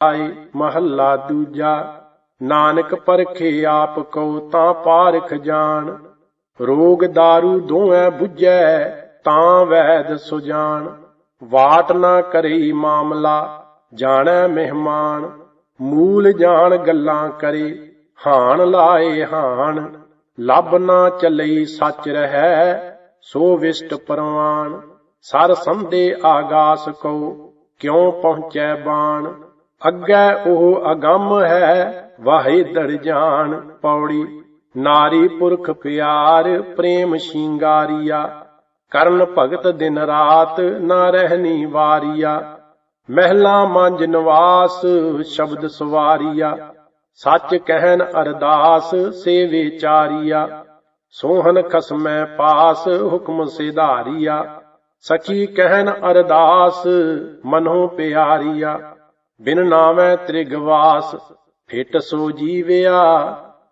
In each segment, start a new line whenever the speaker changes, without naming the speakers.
ਆਏ ਮਹੱਲਾ ਦੂਜਾ। ਨਾਨਕ ਪਰਖੇ ਆਪ ਕਉ ਤਾਂ ਪਾਰਖ ਜਾਣ। ਰੋਗ दारू ਦੋਐ 부ਜੈ ਤਾਂ ਵੈਦ ਸੁਜਾਨ ਵਾਟ ਨਾ ਕਰਈ ਮਾਮਲਾ, ਜਾਣੈ ਮਹਿਮਾਨ। ਮੂਲ ਜਾਣ ਗੱਲਾਂ ਕਰੇ, ਹਾਣ ਲਾਏ ਹਾਣ। ਲੱਭ ਨਾ ਚਲਈ ਸੱਚ ਰਹੈ, ਸੋ ਵਿਸ਼ਟ ਪਰਵਾਨ। ਸਰ ਸੰਦੇ ਆਗਾਸ ਕੋ ਕਿਉ ਪਹੁੰਚੈ ਬਾਣ। ਅੱਗੇ ਉਹ ਅਗੰਮ ਹੈ, ਵਾਹੇ ਦੜ ਜਾਣ ਪੌੜੀ। ਨਾਰੀ ਪੁਰਖ ਪਿਆਰ, ਪ੍ਰੇਮ ਸ਼ਿੰਗਾਰੀਆ। ਕਰਨ ਭਗਤ ਦਿਨ ਰਾਤ ਨਾ ਰਹਿਨੀ ਵਾਰੀਆ। ਮਹਿਲਾ ਮੰਜ ਨਿਵਾਸ, ਸ਼ਬਦ ਸਵਾਰੀਆ। ਸੱਚ ਕਹਿਣ ਅਰਦਾਸ, ਸੇਵੇ ਚਾਰੀਆ। ਸੋਹਨ ਖਸਮੈ ਪਾਸ, ਹੁਕਮ ਸਿਧਾਰੀਆ। ਸਖੀ ਕਹਿਣ ਅਰਦਾਸ, ਮਨੋ ਪਿਆਰੀਆ। ਬਿਨ ਨਾਮੈ ਤ੍ਰਿਗਵਾਸ, ਫਿਟ ਸੋ ਜੀਵਿਆ,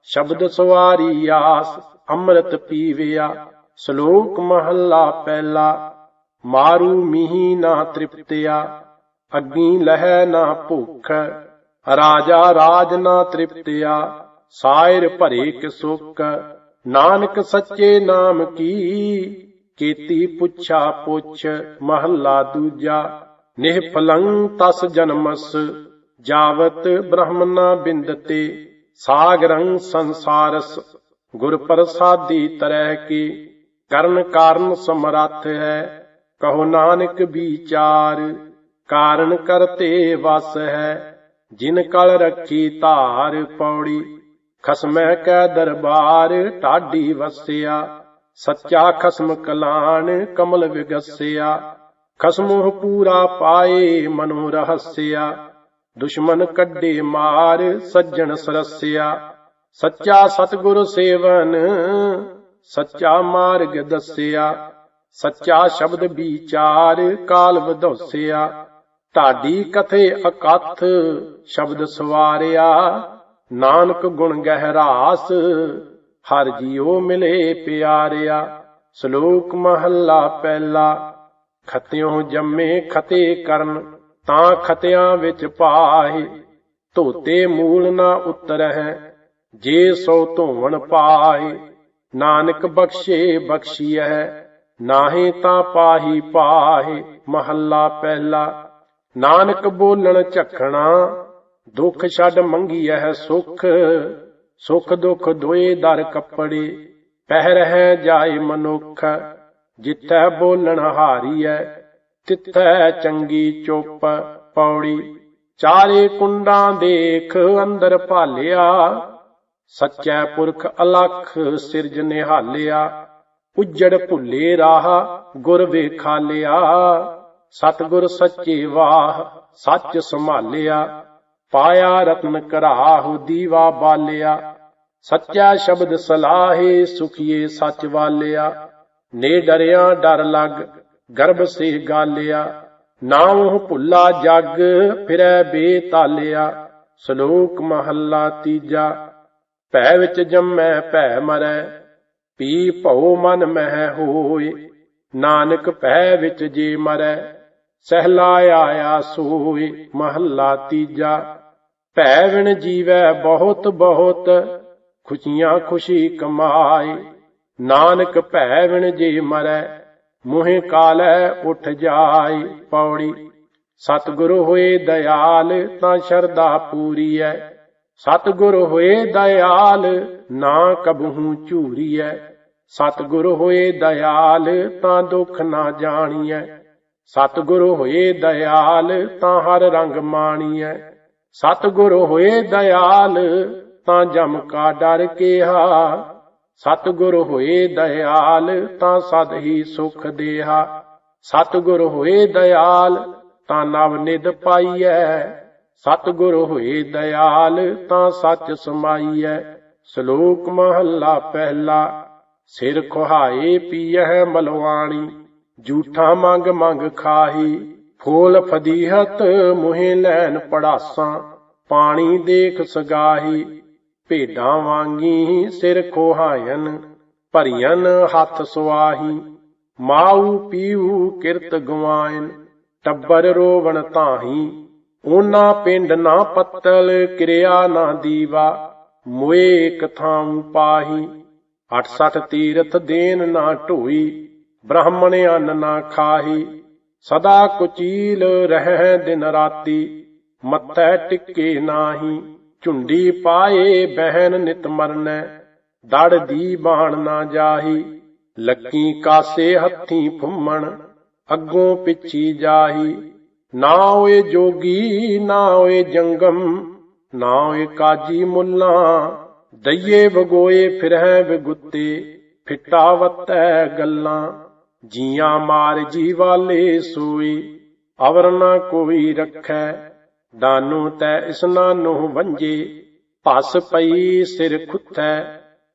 ਸ਼ਬਦ ਸਵਾਰੀ ਆਸ, ਅੰਮ੍ਰਿਤ ਪੀਵਿਆ, ਸ਼ਲੋਕ ਮਹੱਲਾ ਪਹਿਲਾ, ਮਾਰੂ ਮੀਹੀ ਨਾ ਤ੍ਰਿਪਤਿਆ, ਅੱਗੀ ਲਹਿ ਨਾ ਭੁੱਖ, ਰਾਜਾ ਰਾਜ ਨਾ ਤ੍ਰਿਪਤਿਆ, ਸਾਇਰ ਭਰੇ ਕਿ ਸੁਖ, ਨਾਨਕ ਸੱਚੇ ਨਾਮ ਕੀ, ਕੀਤੀ ਪੁੱਛਾ ਪੁੱਛ ਮਹੱਲਾ ਦੂਜਾ। ਨਿਹਫਲੰ ਤਸ ਜਨਮਸ, ਜਾਵਤ ਬ੍ਰਹਮਨਾ ਬਿੰਦਤੇ, ਸਾਗਰੰ ਸੰਸਾਰਸ, ਗੁਰ ਪ੍ਰਸਾਦੀ ਤਰਹਿ ਕੀ, ਕਰਨ ਕਾਰਨ ਸਮਰੱਥ ਹੈ, ਕਹੋ ਨਾਨਕ ਵਿਚਾਰ, ਕਾਰਨ ਕਰਤੇ ਵਸ ਹੈ, ਜਿਨ ਕਲ ਰੱਖੀ ਧਾਰ ਪੌੜੀ, ਖਸਮੈ ਕੈ ਦਰਬਾਰ ਢਾਡੀ ਵਸਿਆ, ਸੱਚਾ ਖਸਮ ਕਲਾਣ ਕਮਲ ਵਿਗਸਿਆ ਖਸਮੁ ਪੂਰਾ ਪਾਏ ਮਨੋ ਰਹੱਸਿਆ, ਦੁਸ਼ਮਨ ਕੱਢੇ ਮਾਰ ਸੱਜਣ ਸਰਸਿਆ। ਸੱਚਾ ਸਤਿਗੁਰ ਸੇਵਨ, ਸੱਚਾ ਮਾਰਗ ਦੱਸਿਆ। ਸੱਚਾ ਸ਼ਬਦ ਵਿਚਾਰ, ਕਾਲ ਵਧੋਸਿਆ। ਢਾਡੀ ਕਥੇ ਅਕਥ, ਸ਼ਬਦ ਸਵਾਰਿਆ। ਨਾਨਕ ਗੁਣ ਗਹਿਰਾਸ, ਹਰ ਜੀਉ ਮਿਲੇ ਪਿਆਰਿਆ। ਸ਼ਲੋਕ ਮਹੱਲਾ ਪਹਿਲਾ। ਖਤਿਓ ਜੰਮੇ ਖਤੇ ਕਰਨ, ਤਾਂ ਖਤਿਆਂ ਵਿੱਚ ਪਾਹੇ। ਧੋਤੇ ਮੂਲ ਨਾ ਉਤਰਹਿ, ਜੇ ਸੋ ਧੋਵਣ ਪਾਏ ਨਾਨਕ ਬਖਸ਼ੇ ਬਖਸ਼ੀਐ, ਨਾਹੀ ਤਾਂ ਪਾਹੀ ਪਾਹੇ। ਮਹੱਲਾ ਪਹਿਲਾ, ਨਾਨਕ ਬੋਲਣ ਝਖਣਾ, ਦੁੱਖ ਛੱਡ ਮੰਗੀਐ ਸੁਖ। ਸੁਖ ਦੁਖ ਦੋਏ ਦਰ ਕੱਪੜੇ ਪਹਿਰ ਹੈ ਜਾਏ ਮਨੁੱਖ। ਜਿੱਥੈ ਬੋਲਣ ਹਾਰੀਐ, ਤਿੱਥੈ ਚੰਗੀ ਚੁੱਪ ਪੌੜੀ। ਚਾਰੇ ਕੁੰਡਾਂ ਦੇਖ ਅੰਦਰ ਭਾਲਿਆ, ਸੱਚੈ ਪੁਰਖ ਅਲਖ ਸਿਰਜ ਨਿਹਾਲਿਆ। ਉਜੜ ਭੁੱਲੇ ਰਾਹ, ਗੁਰ ਵੇਖਾਲਿਆ ਸਤਗੁਰ ਸੱਚੇ ਵਾਹ, ਸੱਚ ਸੰਭਾਲਿਆ। ਪਾਇਆ ਰਤਨ ਕਰਾਹੁ, ਦੀਵਾ ਬਾਲਿਆ। ਸੱਚਾ ਸ਼ਬਦ ਸਲਾਹੇ, ਸੁਖੀਏ ਸੱਚ ਵਾਲਿਆ। ਨੇ ਡਰਿਆ ਡਰ ਲੱਗ, ਗਰਭ ਸੇ ਗਾਲਿਆ। ਨਾ ਨਾਮ ਭੁੱਲਾ ਜਗ, ਫਿਰੈ ਬੇਤਾਲਿਆ। ਸ਼ਲੋਕ ਮਹੱਲਾ ਤੀਜਾ, ਭੈ ਵਿੱਚ ਜੰਮੈ, ਭੈ ਮਰੈ। ਪੀ ਭਉ ਮਨ ਮਹਿ ਹੋਏ ਨਾਨਕ ਭੈ ਵਿੱਚ ਜੇ ਮਰੈ। ਸਹਿਲਾ ਆਇਆ ਸੋਏ ਮਹੱਲਾ ਤੀਜਾ। ਭੈ ਵਿਣ ਜੀਵੈ ਬਹੁਤ ਬਹੁਤ ਖੁਸ਼ੀਆਂ ਖੁਸ਼ੀ ਕਮਾਏ ਨਾਨਕ ਭੈ ਵਿਣ ਜੇ ਮਰੈ, ਮੋਹਿ ਕਾਲੈ ਉਠ ਜਾਏ ਪੌੜੀ। ਸਤਿਗੁਰ ਹੋਏ ਦਇਆਲ, ਤਾਂ ਸ਼ਰਧਾ ਪੂਰੀ ਐ ਸਤਿਗੁਰ ਹੋਏ ਦਇਆਲ, ਨਾ ਕਬਹੂ ਝੂਰੀਐ। ਸਤਿਗੁਰ ਹੋਏ ਦਇਆਲ, ਤਾਂ ਦੁੱਖ ਨਾ ਜਾਣੀਐ। ਸਤਿਗੁਰ ਹੋਏ ਦਇਆਲ, ਤਾਂ ਹਰ ਰੰਗ ਮਾਣੀਐ। ਸਤਿਗੁਰ ਹੋਏ ਦਇਆਲ, ਤਾਂ ਜਮ ਕਾ ਡਰ ਕੀਹਾ। ਸਤਿਗੁਰ ਹੋਏ ਦਇਆਲ, ਤਾਂ ਸਦ ਹੀ ਸੁਖ ਦੇਹਾ। ਸਤਿਗੁਰ ਹੋਏ ਦਇਆਲ, ਤਾਂ ਨਵ ਨਿਦ ਪਾਈਐ। ਸਤਿਗੁਰ ਹੋਏ ਦਇਆਲ, ਤਾਂ ਸੱਚ ਸਮਾਈਐ। ਸ਼ਲੋਕ ਮਹੱਲਾ ਪਹਿਲਾ, ਸਿਰ ਖੁਹਾਏ ਪੀਐ ਮਲਵਾਣੀ। ਝੂਠਾ ਮੰਗ ਮੰਗ ਖਾਹੀ, ਫੋਲ ਫਦੀਹਤ ਮੁਹੇ ਲੈਨ ਪੜਾਸਾਂ। ਪਾਣੀ ਦੇਖ ਸਗਾਹੀ ਭੇਡਾਂ ਵਾਂਗੀ ਸਿਰ ਖੋਹਾਇਨ ਭਰੀਨ ਹੱਥ ਸੁਆਹੀ, ਮਾਊ ਪੀਊ ਕਿਰਤ ਗਵਾਇਨ, ਟੱਬਰ ਰੋਵਣ ਤਾਹੀ ਓਨਾ ਪਿੰਡ ਨਾ ਪੱਤਲ ਕਿਰਿਆ ਨਾ ਦੀਵਾ, ਮੋਏ ਇਕ ਥਾਂ ਪਾਹੀ 68 ਤੀਰਥ ਦੇਨ ਨਾ ਢੋਈ, ਬ੍ਰਾਹਮਣ ਅੰਨ ਨਾ ਖਾਹੀ, ਸਦਾ ਕੁਚੀਲ ਰਹਿ ਦਿਨ ਰਾਤੀ, ਮੱਥੇ ਟਿੱਕੇ ਨਾਹੀ। ਝੁੰਡੀ ਪਾਏ ਬਹਿਨ ਨਿਤ ਮਰਨੈ, ਦੜ ਦੀ ਬਾਣ ਨਾ ਜਾਹੀ, ਲੱਕੀ ਕਾਸੇ ਹੱਥੀ ਫੁੰਮਣ, ਅੱਗੋਂ ਪਿੱਛੀ ਜਾਹੀ। ਨਾ ਓਏ ਜੋਗੀ, ਨਾ ਓਏ ਜੰਗਮ, ਨਾ ਓਏ ਕਾਜੀ ਮੁੱਲਾ, ਦਈਏ ਵਗੋਏ ਫਿਰਹਿ ਵਿਗੁੱਤੇ, ਫਿੱਟਾ ਵੱਤੈ ਗੱਲਾਂ, ਜੀਆਂ ਮਾਰ ਜੀ ਵਾਲੇ ਸੋਈ ਅਵਰ ਨਾ ਕੋਈ ਰੱਖੈ ਦਾਨੂ ਤੈ ਇਸਨਾਨੋ ਵੰਜੇ ਭਸ ਪਈ ਸਿਰ ਖੁੱਥੈ,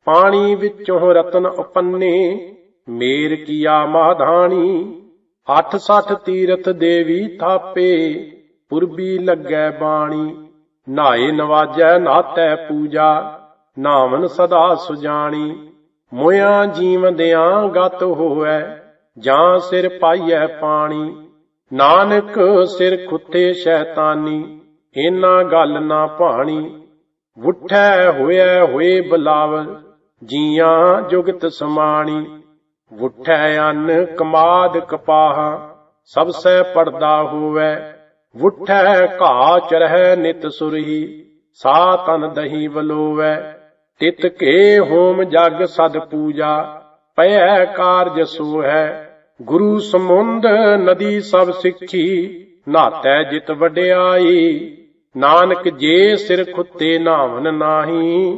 ਪਾਣੀ ਵਿੱਚੋਂ ਰਤਨ ਉਪੰਨੇ, ਮੇਰ ਕੀਆ ਮਾਧਾਣੀ, ਅੱਠ ਸੱਠ ਤੀਰਥ ਦੇਵੀ ਥਾਪੇ, ਪੁਰਬੀ ਲੱਗੈ ਬਾਣੀ, ਨਾਏ ਨਵਾਜੈ ਨਾਤੈ ਪੂਜਾ, ਨਾਵਨ ਸਦਾ ਸੁਜਾਣੀ, ਮੋਇਆ ਜੀਵਦਿਆਂ ਗਤ ਹੋਐ, ਜਾਂ ਸਿਰ ਪਾਈਐ ਪਾਣੀ। ਨਾਨਕ ਸਿਰ ਖੁੱਤੇ ਸ਼ੈਤਾਨੀ ਇਨਾ ਗੱਲ ਨਾ ਭਾਣੀ। ਵੁੱਠੈ ਹੋਇਐ ਹੋਏ ਬਲਾਵਲ ਜੀਆਂ ਜੁਗਤ ਸਮਾਣੀ। ਵੁੱਠੈ ਅੰਨ ਕਮਾਦ ਕਪਾਹ ਸਭ ਸੈ ਪੜਦਾ ਹੋਵੈ। ਵੁੱਠੈ ਘਾ ਚਰਹਿ ਨਿਤ ਸੁਰਹੀ, ਸਾ ਤਨ ਦਹੀ ਵਲੋਵੈ। ਤਿਤ ਕੇ ਹੋਮ ਜਗ ਸਦ ਪੂਜਾ, ਪਇਐ ਕਾਰਜ ਸੋਹੈ। ਗੁਰੂ ਸਮੁੰਦ ਨਦੀ ਸਭ ਸਿੱਖੀ ਨਾਤੈ ਜਿਤ ਵਡਿਆਈ। ਨਾਨਕ ਜੇ ਸਿਰ ਖੁੱਤੇ ਨਾਵਨ ਨਾਹੀ,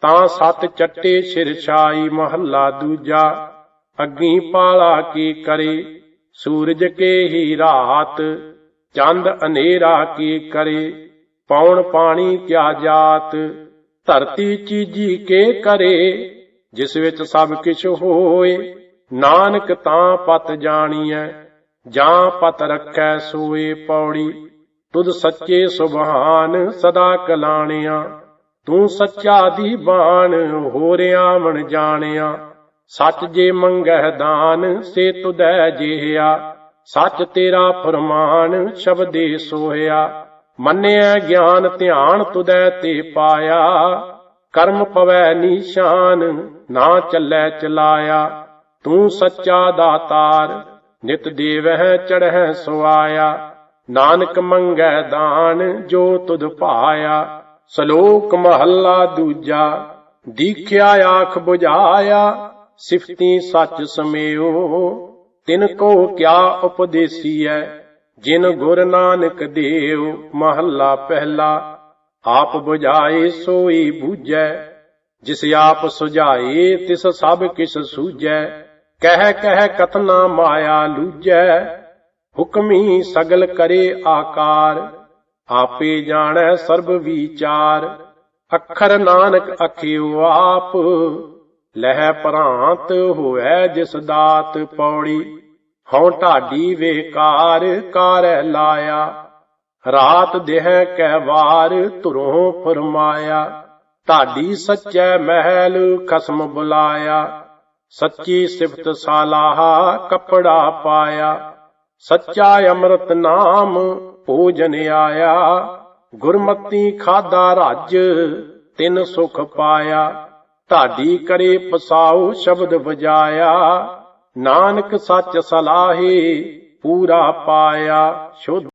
ਤਾਂ ਸਤ ਚੱਟੇ ਸਿਰ ਛਾਈ ਮਹੱਲਾ ਦੂਜਾ। ਅੱਗੀ ਪਾਲਾ ਕੀ ਕਰੇ, ਸੂਰਜ ਕੇ ਹੀ ਰਾਤ। ਚੰਦ ਅਨੇਰਾ ਕੀ ਕਰੇ, ਪੌਣ ਪਾਣੀ ਕਿਆ ਜਾਤ। ਧਰਤੀ ਚੀਜੀ ਕੇ ਕਰੇ, ਜਿਸ ਵਿੱਚ ਸਭ ਕਿਛ ਹੋਏ ਨਾਨਕ ਤਾਂ ਪਤ ਜਾਣੀਐ, ਜਾਂ ਪਤ ਰੱਖੈ ਸੋਏ ਪੌੜੀ। ਤੁਧ ਸੱਚੇ ਸੁਭਾਨ ਸਦਾ ਕਲਾਣਿਆ, ਤੂੰ ਸੱਚਾ ਦੀ ਬਾਣ ਹੋਰਿਆ ਮਣ ਜਾਣਿਆ। ਸੱਚ ਜੇ ਮੰਗਹਿ ਦਾਨ, ਸੇ ਤੁਧੈ ਜਿਹਾ ਸੱਚ ਤੇਰਾ ਫਰਮਾਨ, ਸ਼ਬਦੇ ਸੋਹਿਆ। ਮੰਨਿਆ ਗਿਆਨ ਧਿਆਨ ਤੁਧੈ ਤੇ ਪਾਇਆ। ਕਰਮ ਪਵੈ ਨੀਸ਼ਾਨ ਨਾ ਚੱਲੈ ਚਲਾਇਆ। ਤੂੰ ਸੱਚਾ ਦਾਤਾਰ, ਨਿਤ ਦੇਵਹਿ ਚੜਹਿ ਸੁਆਇਆ। ਨਾਨਕ ਮੰਗੈ ਦਾਨ ਜੋ ਤੁਧ ਭਾਇਆ ਸ਼ਲੋਕ ਮਹੱਲਾ ਦੂਜਾ, ਦੀਖਿਆ ਆਖ 부ਝਾਇਆ ਸਿਫਤੀ ਸੱਚ ਸਮੇਓ। ਤਿਨ ਕੋ ਕਿਆ ਉਪਦੇਸੀਐ, ਜਿਨ ਗੁਰ ਨਾਨਕ ਦੇਵ ਮਹੱਲਾ ਪਹਿਲਾ, ਆਪ 부ਝਾਏ ਸੋਈ ਬੂਝੈ। ਜਿਸ ਆਪ ਸੁਝਾਏ, ਤਿਸ ਸਭ ਕਿਸ ਸੂਝੈ। ਕਹਿ ਕਹਿ ਕਥਨਾ ਮਾਇਆ ਲੂਝੈ ਹੁਕਮੀ ਸਗਲ ਕਰੇ ਆਕਾਰ, ਆਪੇ ਜਾਣੈ ਸਰਬ ਵਿਚਾਰ, ਅੱਖਰ ਨਾਨਕ ਅਖਿਓ ਆਪ, ਲਹਿ ਪ੍ਰਾਂਤ ਹੋਐ ਜਿਸ ਦਾਤ ਪੌੜੀ, ਹਉ ਢਾਡੀ ਵੇਕਾਰ ਕਾਰੈ ਲਾਇਆ, ਰਾਤ ਦੇਹ ਕੈ ਵਾਰ, ਧੁਰੋਂ ਫਰਮਾਇਆ, ਢਾਡੀ ਸੱਚੈ ਮਹਿਲ ਖਸਮ ਬੁਲਾਇਆ ਸੱਚੀ ਸਿਫਤ ਸਾਲਾਹਾ ਕਪੜਾ ਪਾਇਆ, ਸੱਚਾ ਅੰਮ੍ਰਿਤ ਨਾਮ ਭੋਜਨ ਆਇਆ, ਗੁਰਮਤੀ ਖਾਦਾ ਰੱਜ, ਤਿਨ ਸੁਖ ਪਾਇਆ, ਢਾਡੀ ਕਰੇ ਪਸਾਉ ਸ਼ਬਦ ਵਜਾਇਆ, ਨਾਨਕ ਸੱਚ ਸਲਾਹੇ ਪੂਰਾ ਪਾਇਆ, ਸ਼ੁੱਧ